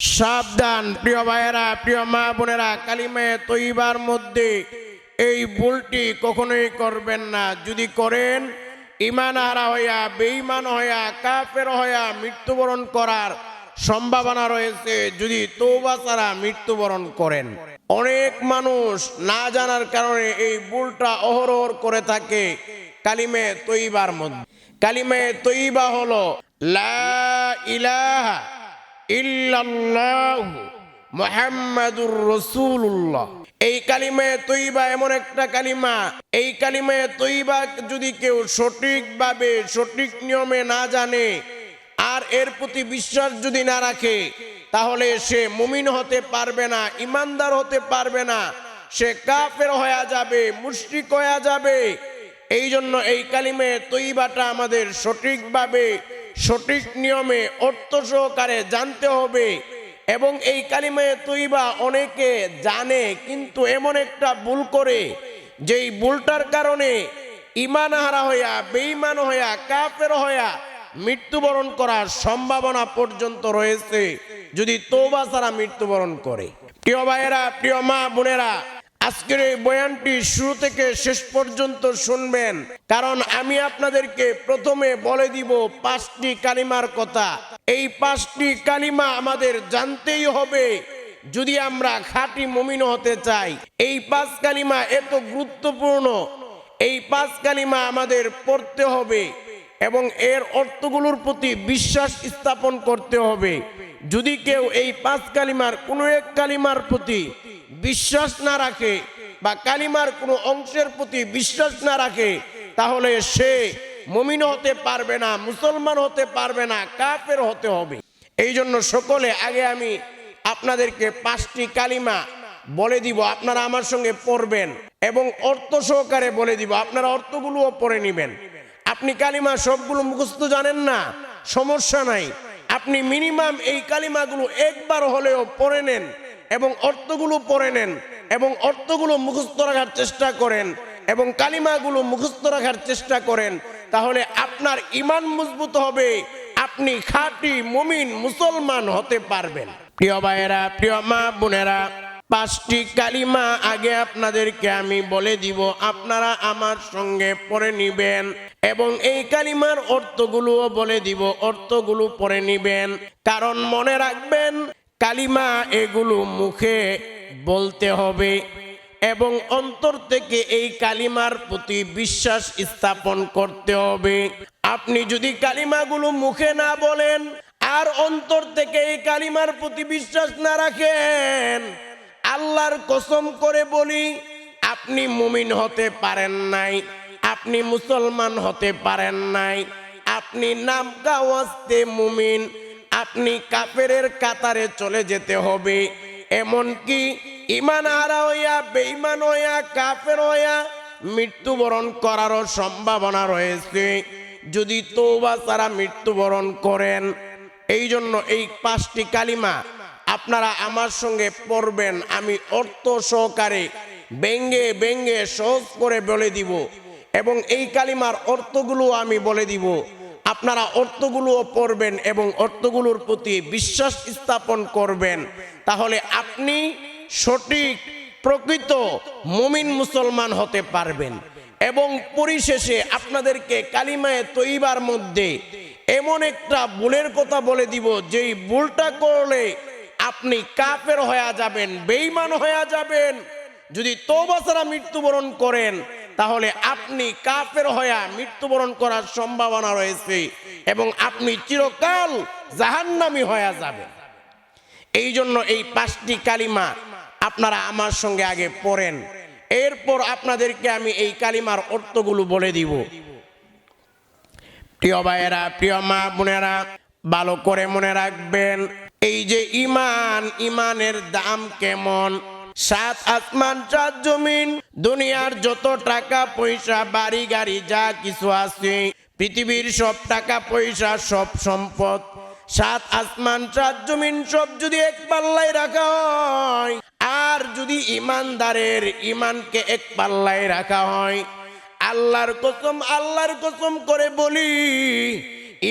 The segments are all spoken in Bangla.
সাবধান, প্রিয় ভাইয়েরা, প্রিয় মা বোনেরা, কালিমে তৈবার মধ্যে এই ভুলটি কখনোই করবেন না। যদি করেন ইমান হারা হইয়া, বেঈমান হইয়া, কাফের হইয়া মৃত্যুবরণ করার সম্ভাবনা রয়েছে। যদি তৌবা ছাড়া মৃত্যুবরণ করেন। অনেক মানুষ না জানার কারণে এই ভুলটা অহরহ করে থাকে কালিমে তৈবার মধ্যে। কালিমে তৈবা হলো, লা ইলাহা ইল্লাল্লাহু মুহাম্মাদুর রাসূলুল্লাহ। এই কালিমে তৈবা এমন একটা কালিমা, এই কালিমে তৈবা যদি কেউ সঠিকভাবে, সঠিক নিয়মে না জানে আর এর প্রতি বিশ্বাস যদি না রাখে, তাহলে সে মুমিন হতে পারবে না, ইমানদার হতে পারবে না, সে কাফের হয়ে যাবে, মুশরিক হয়ে যাবে। এই জন্য এই কালিমে তৈবাটা আমাদের সঠিকভাবে সঠিক নিয়মে অর্থ সহকারে জানতে হবে এবং এই কালিমে তৈবা অনেকে জানে, কিন্তু এমন একটা ভুল করে যেই ভুলটার কারণে ইমান হারা হইয়া, বেঈমান হইয়া, কাফের হইয়া মৃত্যুবরণ করার সম্ভাবনা পর্যন্ত রয়েছে, যদি তৌবা ছাড়া মৃত্যুবরণ করে। প্রিয় ভাইয়েরা, প্রিয় মা বোনেরা আজকের এই বয়ানটি শুরু থেকে শেষ পর্যন্ত শুনবেন। কারণ আমি আপনাদেরকে প্রথমে বলে দিব পাঁচটি কালিমার কথা। এই পাঁচটি কালিমা আমাদের জানতেই হবে, যদি আমরা খাঁটি মমিন হতে চাই। এই পাঁচ কালিমা এত গুরুত্বপূর্ণ। এই পাঁচ কালিমা আমাদের পড়তে হবে এবং এর অর্থগুলোর প্রতি বিশ্বাস স্থাপন করতে হবে। যদি কেউ এই পাঁচ কালিমার কোনো এক কালিমার প্রতি বিশ্বাস না রাখে বা কালিমার কোনো অংশের প্রতি বিশ্বাস না রাখে, তাহলে সে মমিন হতে পারবে না, মুসলমান হতে পারবে না, কাফের হতে হবে। এই জন্য সকলে আগে আমি আপনাদেরকে পাঁচটি কালিমা বলে দিব, আপনারা আমার সঙ্গে পড়বেন এবং অর্থ সহকারে বলে দিব, আপনারা অর্থগুলোও পড়ে নেবেন। আপনি কালিমা সবগুলো মুখস্থ জানেন না, সমস্যা নাই। আপনি মিনিমাম এই কালিমাগুলো একবার হলেও পড়ে নেন এবং অর্থগুলো পড়ে নেন এবং অর্থগুলো মুখস্থ রাখার চেষ্টা করেন এবং কালিমাগুলো মুখস্থ রাখার চেষ্টা করেন, তাহলে আপনার ইমান মজবুত হবে, আপনি খাঁটি মুমিন মুসলমান হতে পারবেন। প্রিয় ভাইয়েরা, প্রিয় মা বোনেরা, পাঁচটি কালিমা আগে আপনাদেরকে আমি বলে দিব, আপনারা আমার সঙ্গে পড়ে নিবেন এবং এই কালিমার অর্থগুলোও বলে দিব, অর্থগুলো পড়ে নিবেন। কারণ মনে রাখবেন কালিমা এগুলো মুখে বলতে হবে এবং অন্তর থেকে এই কালিমার প্রতি বিশ্বাস স্থাপন করতে হবে। আপনি যদি কালিমাগুলো মুখে না বলেন আর অন্তর থেকে এই কালিমার প্রতি বিশ্বাস না রাখেন, আল্লাহর কসম করে বলি, আপনি মুমিন হতে পারেন নাই, আপনি মুসলমান হতে পারেন নাই, আপনি নাম গাওয়াস্তে মুমিন আপনি কাফেরের কাতারে চলে যেতে হবে। এমনকি ইমান হারা হইয়া বেইমান হইয়া, কাফের হইয়া মৃত্যুবরণ করারও সম্ভাবনা রয়েছে। যদি তৌবা ছাড়া মৃত্যুবরণ করেন এই জন্য এই পাঁচটি কালিমা আপনারা আমার সঙ্গে পড়বেন। আমি অর্থ সহকারে ব্যঙ্গে ব্যঙ্গে সহজ করে বলে দিব এবং এই কালিমার অর্থগুলো আমি বলে দিব। আপনারা অর্থগুলোও পড়বেন এবং অর্থগুলোর প্রতি বিশ্বাস স্থাপন করবেন। তাহলে আপনি সঠিক, প্রকৃত মুমিন মুসলমান হতে পারবেন। এবং পরিশেষে আপনাদেরকে কালিমায় তৈবার মধ্যে এমন একটা ভুলের কথা বলে দিব, যেই ভুলটা করলে আপনি কাপের হয়ে যাবেন বেইমান হয়ে যাবেন। যদি তৌবা ছাড়া মৃত্যুবরণ করেন তাহলে আপনি কাফের হয়ে মৃত্যুবরণ করার সম্ভাবনা রয়েছে এবং আপনি চিরকাল জাহান্নামি হয়ে যাবেন। এই জন্য এই পাঁচটি কালিমা আপনারা আমার সঙ্গে আগে পড়েন। এরপর আপনাদেরকে আমি এই কালিমার অর্থগুলো বলে দিব। প্রিয় ভাইয়েরা, প্রিয় মা বোনেরা, ভালো করে মনে রাখবেন, এই যে ইমান, ইমানের দাম কেমন? সাত আসমান চার জমিন, দুনিয়ার যত টাকা, পয়সা, বাড়ি, গাড়ি, যা কিছু আছে, পৃথিবীর সব টাকা, পয়সা, সব সম্পদ। সাত আসমান চার জমিন, সব যদি এক পাল্লায় রাখা হয়, আর যদি ইমানদারের ইমানকে এক পাল্লায় রাখা হয়, আল্লাহর কসম আল্লাহর কসম করে বলি,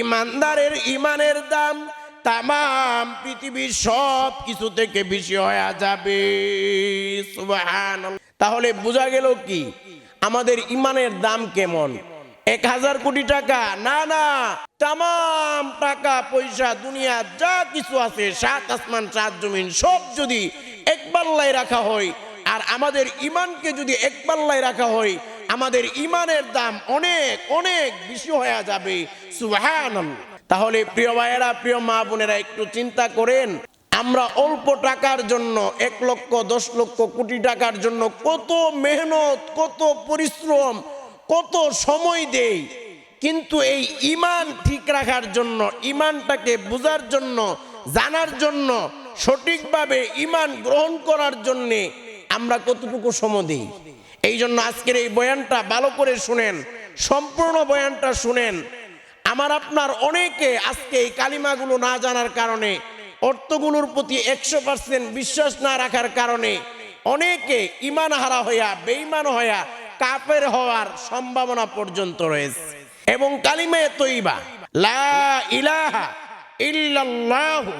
ইমানদারের ইমানের দাম তাম পৃথিবীর সব কিছু থেকে বেশি হয়ে যাবে। তাহলে বোঝা গেল কি? আমাদের ইমানের দাম কেমন? এক হাজার কোটি টাকা? না না। তাম টাকা, পয়সা, দুনিয়া, যা কিছু আছে, সাত আসমান, সাত জমিন, সব যদি এক পাল্লায় রাখা হয়, আর আমাদের ইমানকে যদি এক পাল্লায় রাখা হয়, আমাদের ইমানের দাম অনেক অনেক বেশি হয়ে যাবে। সুবহানাল্লাহ। তাহলে প্রিয় ভাইয়েরা, প্রিয় মা বোনেরা, একটু চিন্তা করেন, আমরা অল্প টাকার জন্য, এক লক্ষ, দশ লক্ষ কোটি টাকার জন্য কত মেহনত, কত পরিশ্রম, কত সময় দেই। কিন্তু এই ইমান ঠিক রাখার জন্য, ইমানটাকে বোঝার জন্য, জানার জন্য, সঠিকভাবে ইমান গ্রহণ করার জন্যে আমরা কতটুকু সময় দিই। এই জন্য আজকের এই বয়ানটা ভালো করে শুনেন, সম্পূর্ণ বয়ানটা শুনেন আমার আপনার অনেকে আজকে এই কালিমাগুলো না জানার কারণে, অর্থগুলোর প্রতি একশো পার্সেন্ট বিশ্বাস না রাখার কারণে অনেকে ইমান হারা হইয়া বেইমান হইয়া কাপের হওয়ার সম্ভাবনা পর্যন্ত রয়েছে। এবং কালিমে তৈবা, লা ইলাহা ইল্লাল্লাহু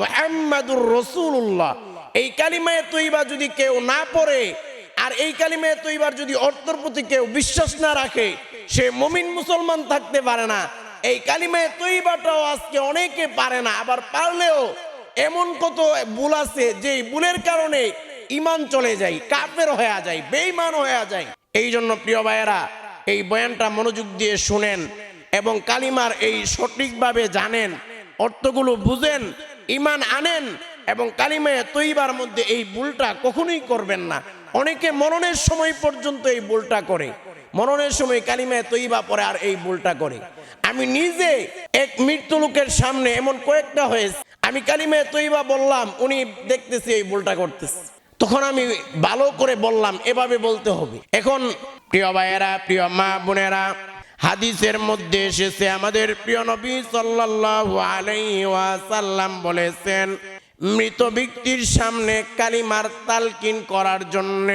মুহাম্মাদুর রাসূলুল্লাহ। এই কালিমায়ে তৈবা যদি কেউ না পড়ে, আর এই কালিমায়ে তৈবার যদি অর্থের প্রতি কেউ বিশ্বাস না রাখে, সে মুমিন মুসলমান থাকতে পারে না। এই কালিমায়ে তৈবাটাও আজকে অনেকে পারে না, আবার পারলেও এমন কত ভুল আছে যে ভুলের কারণে ইমান চলে যায়, কাফের হয়ে যায় বেইমান হয়ে যায়। এই জন্য প্রিয় ভাইয়েরা, এই বয়ানটা মনোযোগ দিয়ে শুনেন এবং কালিমার এই সঠিকভাবে জানেন, অর্থগুলো বুঝেন ইমান আনেন এবং কালিমে তৈবার মধ্যে এই ভুলটা কখনোই করবেন না। অনেকে মরণের সময় পর্যন্ত এই ভুলটা করে, মরণের সময় কালিমে তৈবা পরে আর এই ভুলটা করে। আমি নিজে এক মৃত্যু লোকের সামনে এমন কয়েকটা হয়েছে। আমি কালিমে তৈবা বললাম, উনি দেখতেছি এই ভুলটা করতেছে। তখন আমি ভালো করে বললাম, এভাবে বলতে হবে। এখন প্রিয় ভাইয়েরা, প্রিয় মা বোনেরা, হাদিসের মধ্যে এসেছে, আমাদের প্রিয় নবী সাল্লাল্লাহু আলাইহি ওয়াসাল্লাম বলেছেন, মৃত ব্যক্তির সামনে কালিমার তালকিন করার জন্য।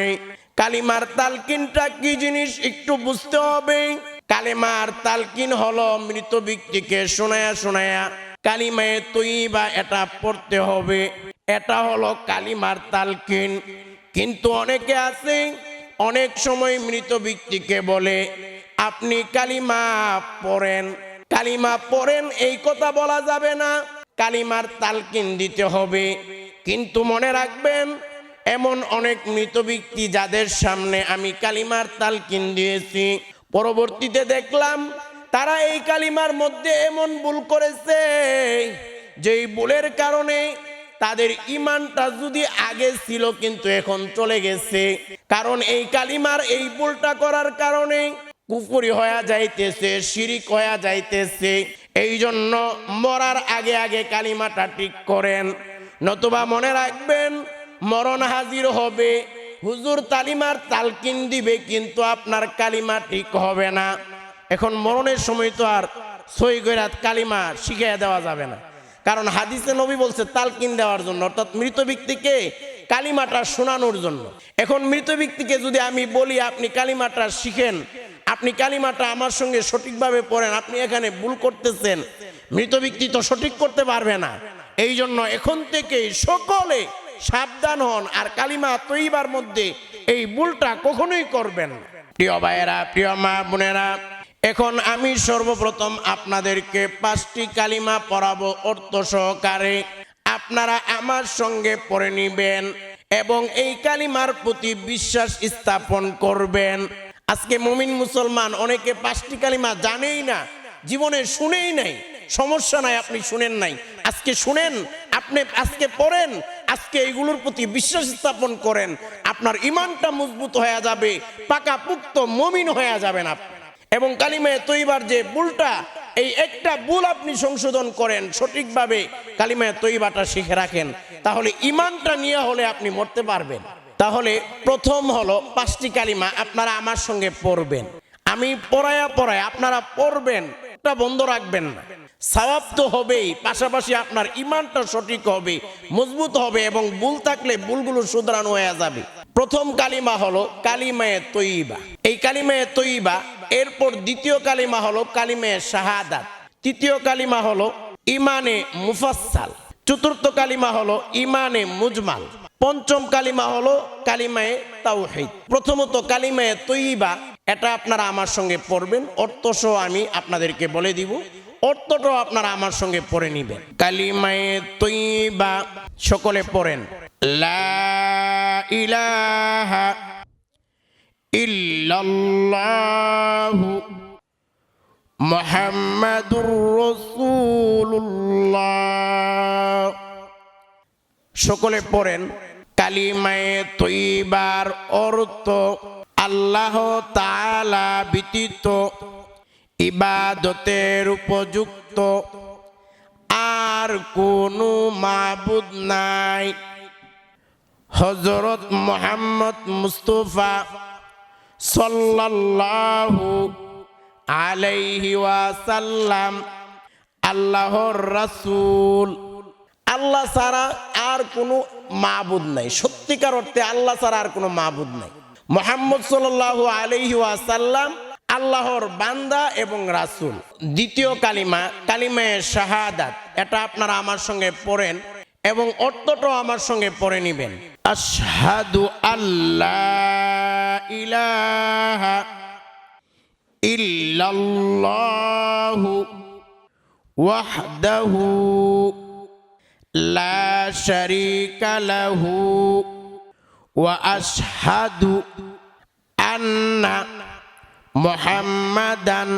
কালিমার তালকিনটা কি জিনিস একটু বুঝতে হবে। কালিমার তালকিন হলো মৃত ব্যক্তিকে শোনায়া শোনায়া কালিমায়ে তৈবা এটা পড়তে হবে। এটা হলো কালিমার তালকিন। কিন্তু অনেকে আছে, অনেক সময় মৃত ব্যক্তিকে বলে, আপনি কালিমা পড়েন। কালিমা পড়েন, এই কথা বলা যাবে না। কালিমার তালকিন দিতে হবে। কিন্তু মনে রাখবেন, এমন অনেক মৃত ব্যক্তি যাদের সামনে আমি কালিমার তালকিন দিয়েছি। পরবর্তীতে দেখলাম তারা এই কালিমার মধ্যে এমন ভুল করেছে, যেই ভুলের কারণে তাদের ইমানটা যদি আগে ছিল কিন্তু এখন চলে গেছে। কারণ এই কালিমার এই ভুলটা করার কারণে কুফুরি হয়ে যাইতেছে, শিরিক হয়ে যাইতেছে। এই জন্য মরার আগে আগে কালিমাটা ঠিক করেন, নতুবা মনে রাখবেন, মরণ হাজির হবে। হুজুর তালিমার তালকিন দিবে, কিন্তু আপনার কালিমা ঠিক হবে না। এখন মরণের সময় তো আর সই গৈরাত কালিমা শিখিয়ে দেওয়া যাবে না। কারণ হাদিসে নবী বলছে, তালকিন দেওয়ার জন্য, অর্থাৎ মৃত ব্যক্তিকে কালিমাটা শোনানোর জন্য। এখন মৃত ব্যক্তিকে যদি আমি বলি, আপনি কালিমাটা শিখেন, আপনি কালিমাটা আমার সঙ্গে সঠিকভাবে পড়েন, আপনি এখানে ভুল করতেছেন, মৃত ব্যক্তি তো সঠিক করতে পারবে না। এই জন্য এখন থেকেই সকলে সাবধান হন আর কালিমা তৈবার মধ্যে এই ভুলটা কখনোই করবেন প্রিয় ভাইয়েরা প্রিয় মা বোনেরা এখন আমি সর্বপ্রথম আপনাদেরকে পাঁচটি কালিমা পড়াবো অর্থ সহকারে। আপনারা আমার সঙ্গে পড়ে নিবেন এবং এই কালিমার প্রতি বিশ্বাস স্থাপন করবেন। আজকে মুমিন মুসলমান অনেকে পাঁচটি কালিমা জানেই না জীবনে শুনেই নাই সমস্যা নাই আপনি শুনেন নাই। আজকে শুনেন আপনি আজকে পড়েন আজকে এইগুলোর প্রতি বিশ্বাস স্থাপন করেন, আপনার ইমানটা মজবুত হয়ে যাবে পাকা পুক্ত মমিন হয়ে যাবেন আপনি। এবং কালিমে তৈবার যে বুলটা এই একটা বুল আপনি সংশোধন করেন, সঠিকভাবে কালিমে তৈবাটা শিখে রাখেন। তাহলে ইমানটা নিয়ে হলে আপনি মরতে পারবেন। তাহলে প্রথম হলো পাঁচটি কালিমা আপনারা আমার সঙ্গে পড়বেন। আমি পড়ায়া পড়ায় আপনারা পড়বেন এটা বন্ধ রাখবেন না। সওয়াব তো হবেই, পাশাপাশি আপনার ইমানটা সঠিক হবে, মজবুত হবে এবং ভুল থাকলে ভুলগুলো শুধরানো হয়ে যাবে। প্রথম কালিমা হলো কালিমায়ে তৈবা এই কালিমায়ে তৈবা এরপর দ্বিতীয় কালিমা হলো কালিমায়ে শাহাদাত। তৃতীয় কালিমা হলো ইমানে মুফাসাল চতুর্থ কালিমা হলো ইমানে মুজমাল। পঞ্চম কালিমা হলো কালিমায়ে তাওহীদ। প্রথমত কালিমায়ে তৈবা এটা আপনারা আমার সঙ্গে পড়বেন অর্থসহ আমি আপনাদেরকে বলে দিব। অর্থটাও আপনারা আমার সঙ্গে পড়ে নিবেন। কালিমায়ে তৈবা সকলে পড়েন। লা ইলাহা ইল্লাল্লাহু মোহাম্মদুর রসুল্লাহ সকলে পড়েন। কালিমায়ে তৈবার অর্থ আল্লাহ তাআলা ব্যতীত, ইবাদতের উপযুক্ত। আর কোনো মাবুদ নাই। হজরত মোহাম্মদ মুস্তফা সাল্লাল্লাহু আলাইহি ওয়াসাল্লাম, আল্লাহর রাসূল। আল্লাহ ছাড়া আর কোনো মাবুদ নাই। সত্যিকার অর্থে আল্লাহ ছাড়া আর কোনো মাবুদ নাই। মোহাম্মদ সাল্লাল্লাহু আলাইহি ওয়াসাল্লাম আল্লাহর বান্দা এবং রাসূল। দ্বিতীয় কালিমা কালিমায়ে শাহাদাত। এটা আপনারা আমার সঙ্গে পড়েন এবং অর্থটাও আমার সঙ্গে পড়ে নেবেন। আশহাদু আল্লাহ ইলাহা ওয়াহদাহু লাহু ওয়া আশহাদু আন্না মুহাম্মাদান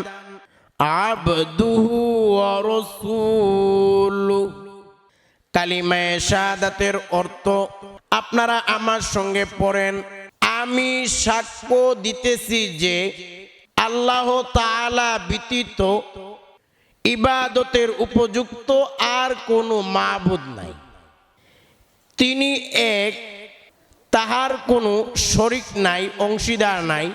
আবদুহু ওয়া রাসূলুহু। কালিমায়ে শাহাদাতের অর্থ, আপনারা আমার সঙ্গে পড়েন, আমি সাক্ষ্য দিতেছি যে আল্লাহ তাআলা ব্যতীত ইবাদতের উপযুক্ত আর কোনো মাবুদ নাই। তিনি এক, তাহার কোনো শরিক নাই, অংশীদার নাই।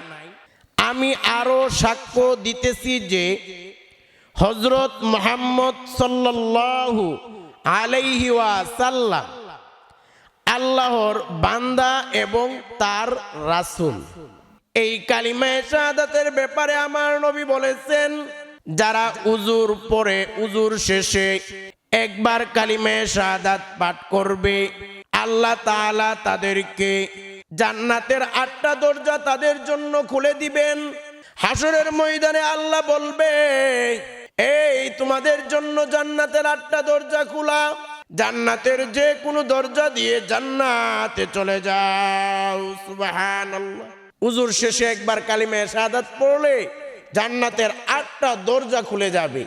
আমি আরও সাক্ষ্য দিতেছি যে হজরত মোহাম্মদ সাল্লাল্লাহু আলাইহি ওয়াসাল্লাম আল্লাহর বান্দা এবং তার রাসূল। এই কালিমায়ে শাহাদাতের ব্যাপারে আমার নবী বলেছেন যারা উজুর পরে উজুর শেষে একবার কালিমে শাহাদাত পাঠ করবে, আল্লাহ তাআলা তাদেরকে জান্নাতের আটটা দরজা তাদের জন্য খুলে দিবেন। হাসরের ময়দানে আল্লাহ বলবে, এই, তোমাদের জন্য জান্নাতের আটটা দরজা খোলা। জান্নাতের যে কোনো দরজা দিয়ে জান্নাতে চলে যাও। সুবহানাল্লাহ। উজুর শেষে একবার কালিমে শাহাদাত পড়লে জান্নাতের আটটা দরজা খুলে যাবে।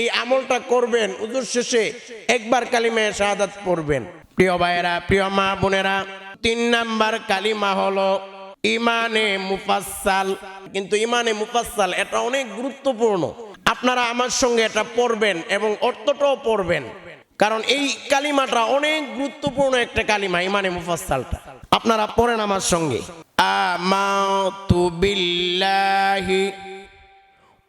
এই আমলটা করবেন উজুর শেষে একবার কালিমে শাহাদাত পড়বেন। প্রিয় ভাইয়েরা, প্রিয় মা বোনেরা, তিন নাম্বার কালিমা হলো ইমানে মুফাসাল কিন্তু ইমানে মুফাসাল এটা অনেক গুরুত্বপূর্ণ। আপনারা আমার সঙ্গে এটা পড়বেন এবং অর্থটাও পড়বেন। কারণ এই কালিমাটা অনেক গুরুত্বপূর্ণ একটা কালিমা, ইমানে মুফাসালটা আপনারা পড়েন আমার সঙ্গে। আমাতু বিল্লাহি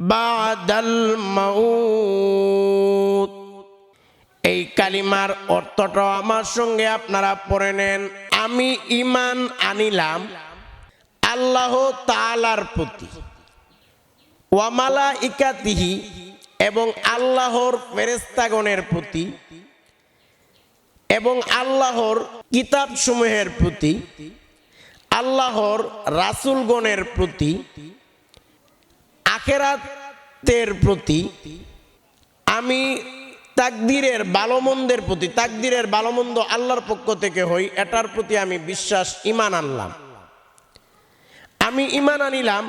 بعد الموت এই কালিমার অর্থটা আমার সঙ্গে আপনারা পড়ে নেন আমি ইমান আনিলাম আল্লাহ তাআলার প্রতি ওয়ামালা ইকাতিহি এবং আল্লাহর ফেরেস্তাগণের প্রতি এবং আল্লাহর কিতাব সমূহের প্রতি আল্লাহর রাসুলগণের প্রতি আখেরাতের প্রতি আমি তাকদিরের ভালোমন্দের প্রতি, তাকদিরের ভালোমন্দ আল্লাহর পক্ষ থেকে হই, এটার প্রতি আমি বিশ্বাস ইমান আনলাম। আমি ইমান আনিলাম,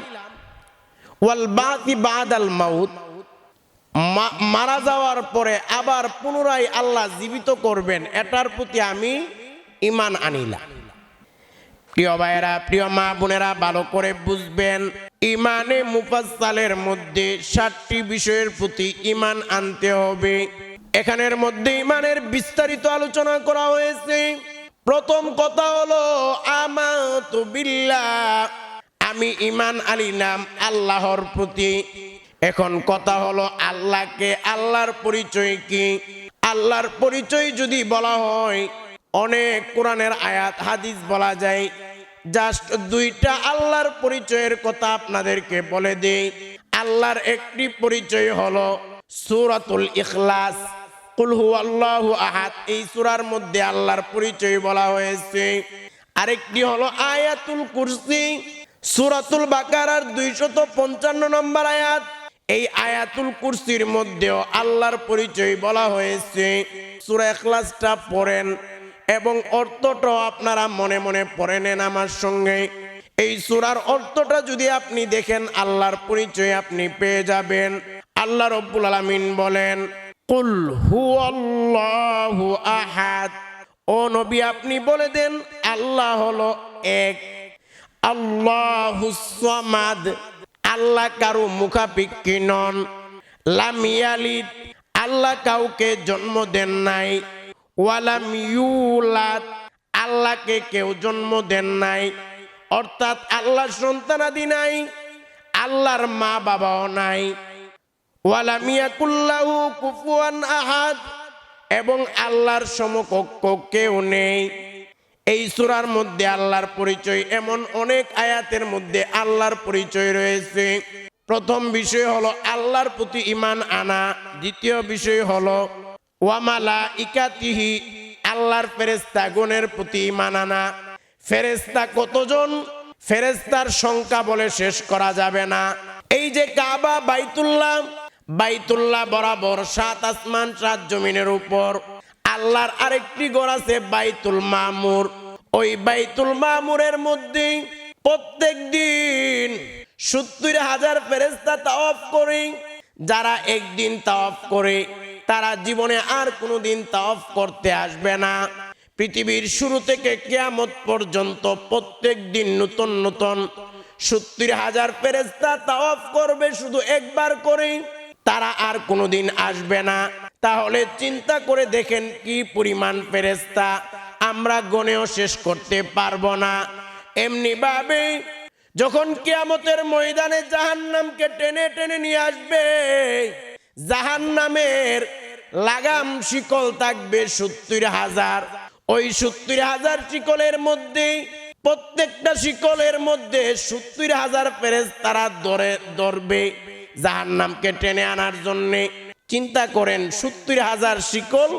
ওয়াল বাতি বাদ আল মাউত মারা যাওয়ার পরে আবার পুনরায় আল্লাহ জীবিত করবেন, এটার প্রতি আমি ইমান আনিলাম। প্রিয় ভাইয়েরা, প্রিয় মা বোনেরা, ভালো করে বুঝবেন, ইমানে মুফাসালের মধ্যে সাতটি বিষয়ের প্রতি ইমান আনতে হবে। এখানের মধ্যে ইমানের বিস্তারিত আলোচনা করা হয়েছে। প্রথম কথা হলো, আমাতু বিল্লাহ। আমি ইমান আলী নাম আল্লাহর প্রতি। এখন কথা হলো, আল্লাহকে আল্লাহর পরিচয় কি? আল্লাহর পরিচয় যদি বলা হয়, অনেক কোরআনের আয়াত, হাদিস বলা যায় জাস্ট দুইটা আল্লাহর পরিচয়ের কথা আপনাদেরকে বলে দেই। আল্লাহর একটি পরিচয় হলো সূরাতুল ইখলাস। কুলহু আল্লাহ আহাদ। এই সূরার মধ্যে আল্লাহর পরিচয় বলা হয়েছে। আরেকটি হলো আয়াতুল কুরসি। সূরাতুল বাকারার দুইশত পঞ্চান্ন নম্বর আয়াত। এই আয়াতুল কুরসির মধ্যেও আল্লাহর পরিচয় বলা হয়েছে। সূরা এখলাসটা পড়েন। এবং অর্থটাও আপনারা মনে মনে পড়ে নেন আমার সঙ্গে। এই সুরার অর্থটা যদি আপনি দেখেন, আল্লাহর পরিচয় আপনি পেয়ে যাবেন। আল্লাহ রব্বুল আলামিন বলেন, কুল হুয়াল্লাহু আহাদ। ও নবী, আপনি বলে দেন, আল্লাহ হলো এক। আল্লাহুসমাদ আল্লাহ কারও মুখাপিক্ষি নন। লামিয়ালিদ আল্লাহ কাউকে জন্ম দেন নাই। ওয়ালাম ইউলাদ, আল্লাহকে কেউ জন্ম দেন নাই, অর্থাৎ আল্লাহ সন্তানাদি নাই, আল্লাহর মা বাবাও নাই। ওয়ালামিয়াকুল্লাহু কুফুয়ান আহাদ, এবং আল্লাহর সমকক্ষ কেউ নেই। এই সূরার মধ্যে আল্লাহর পরিচয়, এমন অনেক আয়াতের মধ্যে আল্লাহর পরিচয় রয়েছে। প্রথম বিষয় হলো আল্লাহর প্রতি ইমান আনা, দ্বিতীয় বিষয় হলো ওয়ামালা ইকাতিহি আল্লাহর ফেরেস্তা গণের প্রতি ইমান আনা। ফেরেস্তা কতজন? ফেরেস্তার সংখ্যা বলে শেষ করা যাবে না। এই যে কাবা, বাইতুল্লাহ বাইতুল্লাহ বরাবর সাত আসমান, সাত জমিনের উপর। আল্লাহর আরেকটি গড় আছে বাইতুল মামুর। ওই বাইতুল মামুরের মধ্যে প্রত্যেক দিন সত্তর হাজার ফেরেস্তা তাওয়াফ করে। যারা একদিন তাওয়াফ করে তারা জীবনে আর কোনো কোনোদিন তাওয়াফ করতে আসবে না। পৃথিবীর শুরু থেকে কেয়ামত পর্যন্ত প্রত্যেক দিন নতুন নতুন সত্তর হাজার ফেরেস্তা তাওয়াফ করবে শুধু একবার করেই। তারা আর কোনোদিন আসবে না। তাহলে চিন্তা করে দেখেন কি পরিমাণ ফেরেস্তা আমরা গণেও শেষ করতে পারব না। এমনি ভাবে যখন কিয়ামতের ময়দানে জাহান্নামকে টেনে টেনে নিয়ে আসবে জাহান্নামের লাগাম শিকল থাকবে সত্তর হাজার। ওই সত্তর হাজার শিকলের মধ্যে, প্রত্যেকটা শিকলের মধ্যে সত্তর হাজার ফেরেজ তারা ধরে, ধরবে জাহান্নামকে টেনে আনার জন্যে। চিন্তা করেন, সত্তর হাজার শিকল,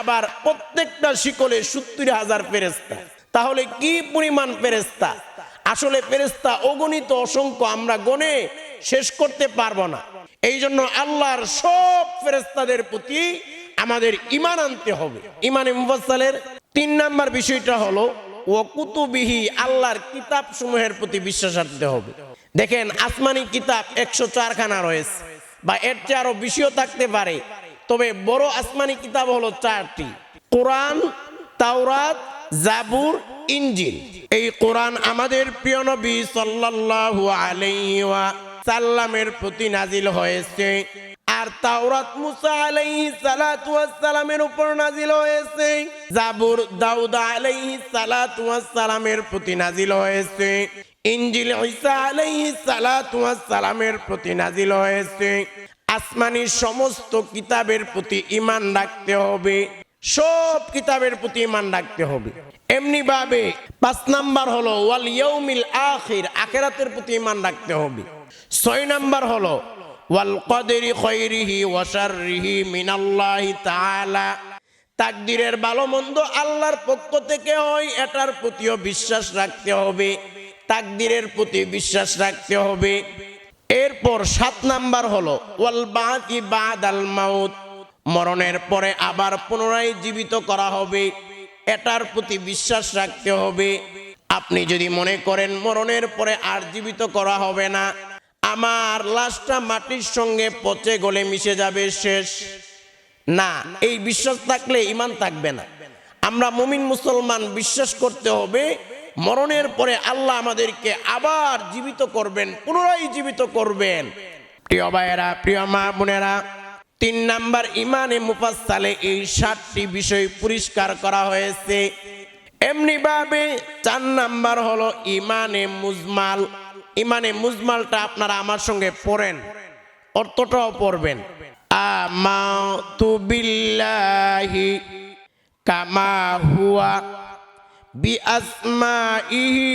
আবার প্রত্যেকটা শিকলে সত্তর হাজার ফেরেস্তা তাহলে কি পরিমাণ ফেরেস্তা আসলে ফেরেস্তা অগণিত, অসংখ্য, আমরা গনে শেষ করতে পারব না। এই জন্য আল্লাহর সব ফেরেস্তাদের প্রতি আমাদের ইমান আনতে হবে। ইমানে মুফাসালের তিন নাম্বার বিষয়টা হলো ও কুতুবিহি আল্লাহর কিতাব সমূহের প্রতি বিশ্বাস রাখতে হবে। দেখেন, আসমানি কিতাব একশো চারখানা রয়েছে, বা এর চেয়ে আরও বেশিও থাকতে পারে। তবে বড় আসমানি কিতাব হলো চারটি, কোরআন, তাওরাত, জাবুর ইঞ্জিল এই কোরআন আমাদের প্রিয় নবী সাল্লাল্লাহু আলাইহি ওয়া সাল্লামের প্রতি নাজিল হয়েছে। আর তাওরাত মুসা আলাইহি সালাতু সালামের উপর নাজিল হয়েছে। জাবুর দাউদ আলাইহি সালাতু সালামের প্রতি নাজিল হয়েছে। ইঞ্জিল ঈসা আলাইহি সালাতু সালামের প্রতি নাজিল হয়েছে। আসমানি সমস্ত কিতাবের প্রতি ঈমান রাখতে হবে। সব কিতাবের প্রতি ঈমান রাখতে হবে। এমনি ভাবে পাঁচ নাম্বার হলো, ওয়াল ইয়াউমিল আখির, আখিরাতের প্রতি ঈমান রাখতে হবে। ছয় নাম্বার হলো, ওয়াল কদরি খৈরিহি ওয়া শাররিহি মিনাল্লাহি তাআলা। তাকদিরের ভালো মন্দ আল্লাহর পক্ষ থেকে হয়, এটার প্রতিও বিশ্বাস রাখতে হবে, তাকদিরের প্রতি বিশ্বাস রাখতে হবে। এরপর সাত নাম্বার হলো, ওয়াল বাকি বাদাল মাউত। মরণের পরে আবার পুনরায় জীবিত করা হবে, এটার প্রতি বিশ্বাস রাখতে হবে। আপনি যদি মনে করেন মরণের পরে আর জীবিত করা হবে না আমার লাশটা মাটির সঙ্গে পচে গলে মিশে যাবে, শেষ। না, এই বিশ্বাস থাকলে ইমান থাকবে না। আমরা মুমিন মুসলমান, বিশ্বাস করতে হবে, মরণের পরে আল্লাহ আমাদেরকে আবার জীবিত করবেন, পুনরায় জীবিত করবেন। প্রিয় ভাইয়েরা, প্রিয় মা বোনেরা, তিন নাম্বার ইমানে মুফাসালে এই সাতটি বিষয় পরিষ্কার করা হয়েছে। এমনি ভাবে চার নাম্বার হলো ইমানে মুজমাল। ইমানে মুজমালটা আপনারা আমার সঙ্গে পড়েন, অর্থটাও পড়বেন। আমাতু বিল্লাহি কামা হুয়া বিআসমাইহি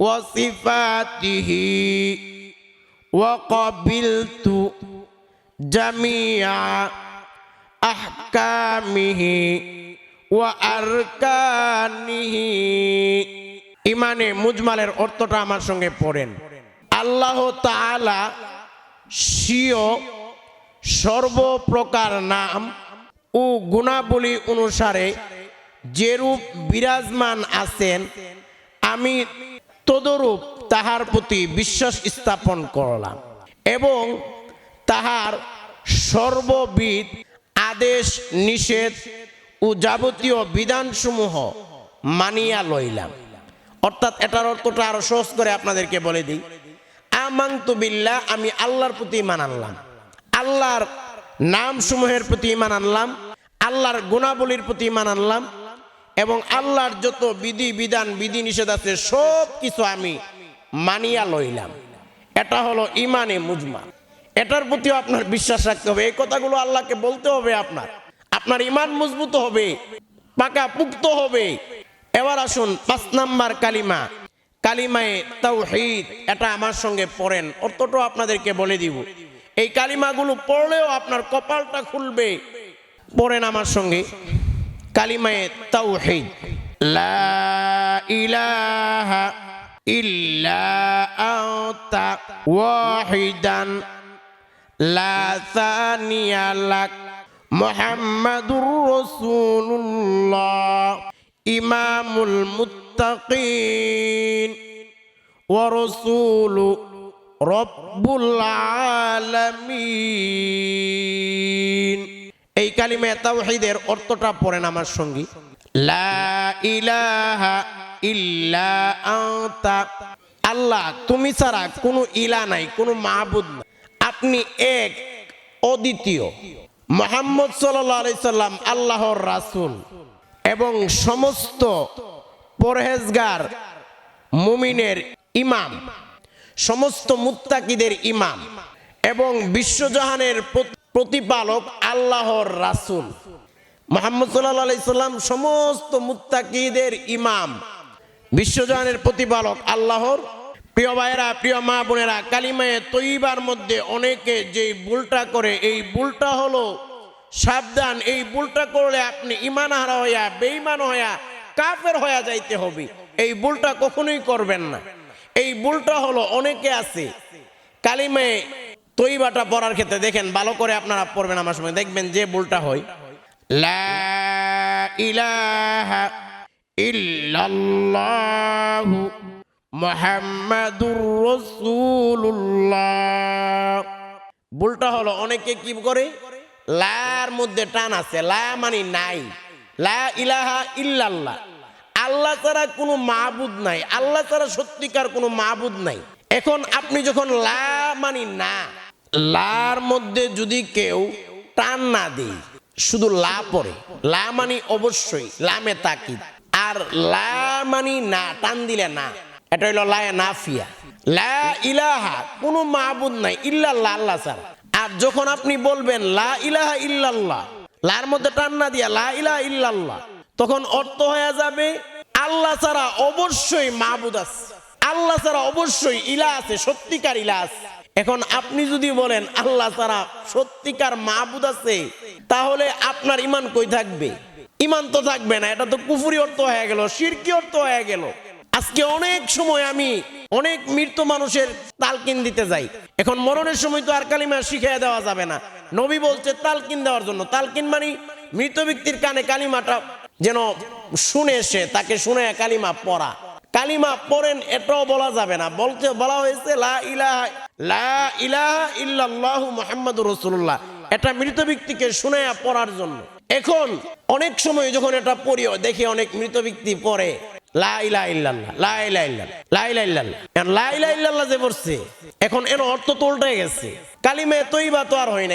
ওয়া সিফাতিহি ওয়া কাবিলতু জামিআ আহকামিহি ওয়া আরকানিহি। ইমানে মুজমালের অর্থটা আমার সঙ্গে পড়েন। আল্লাহ তাআলা স্বীয় সর্বপ্রকার নাম ও গুণাবলী অনুসারে যেরূপ বিরাজমান আছেন, আমি তদরূপ তাহার প্রতি বিশ্বাস স্থাপন করলাম এবং তাহার সর্ববিধ আদেশ, নিষেধ ও যাবতীয় বিধানসমূহ মানিয়া লইলাম। অর্থাৎ এটার অর্থটা আরও সহজ করে আপনাদেরকে বলে দিই। আমাংতু বিল্লাহ, আমি আল্লাহর প্রতি ইমান আনলাম। আল্লাহর নাম সমূহের প্রতি ইমান আনলাম। আল্লাহর গুণাবলীর প্রতি ইমান আনলাম। এবং আল্লাহর যত বিধি, বিধান বিধি নিষেধ আছে সব কিছু আমি মানিয়া লইলাম। এটা হলো ইমানে মুজমা। এটার প্রতিও আপনার বিশ্বাস রাখতে হবে। এই কথাগুলো আল্লাহকে বলতে হবে আপনার। আপনার ইমান মজবুত হবে, পাকা পুক্ত হবে। এবার আসুন পাঁচ নাম্বার কালিমা। কালিমায়ে তাওহীদ, এটা আমার সঙ্গে পড়েন। অর্থটাও আপনাদেরকে বলে দিব। এই কালিমাগুলো পড়লেও আপনার কপালটা খুলবে। পড়েন আমার সঙ্গে। কালিমায়ে তাওহীদ। লা ইলাহা ইল্লা আনতা ওয়াহিদান। লা সানিয়া লাক। মুহাম্মাদুর রাসূলুল্লাহ। ইমামুল মুত্তাকিন ওয়া রাসূলু রব্বুল আলামিন। এই কালিমা তাওহীদের অর্থটা পড়েন আমার সঙ্গে। লা ইলাহা ইল্লা আনতা। আল্লাহ, তুমি ছাড়া কোনো ইলা নাই, কোনো মাহবুদ নাই। আপনি এক, অদ্বিতীয়। মোহাম্মদ সাল্লাহ সাল্লাম আল্লাহর রাসূল। এবং সমস্ত পরহেজগার মুমিনের ইমাম, সমস্ত মুত্তাকিদের ইমাম এবং বিশ্বজাহানের প্রতিপালক আল্লাহর রাসূল। মোহাম্মদ সাল্লাহ সাল্লাম সমস্ত মুত্তাকিদের ইমাম, বিশ্বজাহানের প্রতিপালক আল্লাহর। প্রিয় ভাইয়েরা, প্রিয় মা বোনেরা, কালিমায়ে তৈবার মধ্যে অনেকে যে ভুলটা করে, এই ভুলটা হলো সাবধান, এই ভুলটা করলে আপনি ইমান হারা হইয়া, বেঈমান হইয়া, কাফের হইয়া যাইতে হবে। এই ভুলটা কখনোই করবেন না। এই ভুলটা হলো অনেকে আছে, কালিমে তৈবাটা পড়ার ক্ষেত্রে দেখেন, ভালো করে আপনারা পড়বেন আমার সময়। দেখবেন যে ভুলটা হয়। লা ইলাহা ইল্লাল্লাহু মুহাম্মাদুর রাসূলুল্লাহ। ভুলটা হলো অনেকে কি করে? লার মধ্যে টান আছে, লা মানে নাই। লা ইলাহা ইল্লাল্লাহ। আল্লাহ ছাড়া কোনো মাহবুদ নাই, আল্লাহ ছাড়া সত্যিকার কোনো মাহবুদ নাই। এখন আপনি যখন লা মানি না, লার মধ্যে যদি কেউ টান না দেয়, শুধু লা পরে লা মানি অবশ্যই লামে তাকিদ। আর লা মানি না, টান দিলে না, এটা হইল লা নাফিয়া। লা ইলাহা কোনো মাহবুদ নাই, ইল্লাল্লাহ, আল্লাহ ছাড়া। আর যখন আপনি বলবেন, লা ইলাহা ইল্লাল্লাহ লার মধ্যে টান না দিয়া, লা ইলাহা ইল্লাল্লাহ তখন অর্থ হয়ে যাবে, আল্লাহ ছাড়া অবশ্যই মাহবুদ আছে। আল্লাহ ছাড়া অবশ্যই ইলা আছে, সত্যিকার ইলা আছে। এখন আপনি যদি বলেন, আল্লাহ ছাড়া সত্যিকার মাহবুদ আছে তাহলে আপনার ইমান কই থাকবে? ইমান তো থাকবে না, এটা তো কুফুরি অর্থ হয়ে গেল সিরকি অর্থ হয়ে গেল। আজকে অনেক সময় আমি অনেক মৃত মানুষের তালকিন দিতে যাই। এখন মরণের সময় তো আর কালিমা শিখিয়ে দেওয়া যাবে না। নবী বলছে তালকিন দেওয়ার জন্য। তালকিন মানে মৃত ব্যক্তির কানে কালিমাটা যেন শুনে সে, তাকে শুনে কালিমা পড়া। কালিমা পড়েন, এটাও বলা যাবে না। বলতে বলা হয়েছে, লা ইলাহা লা ইলাহা ইল্লাল্লাহু মুহাম্মাদুর রাসূলুল্লাহ। এটা মৃত ব্যক্তিকে শুনে পড়ার জন্য। এখন অনেক সময় যখন এটা পড়িও দেখি অনেক মৃত ব্যক্তি পড়ে। এখন এর অর্থ তো উল্টে গেছে। কালিমে তৈবা তো আর হয় না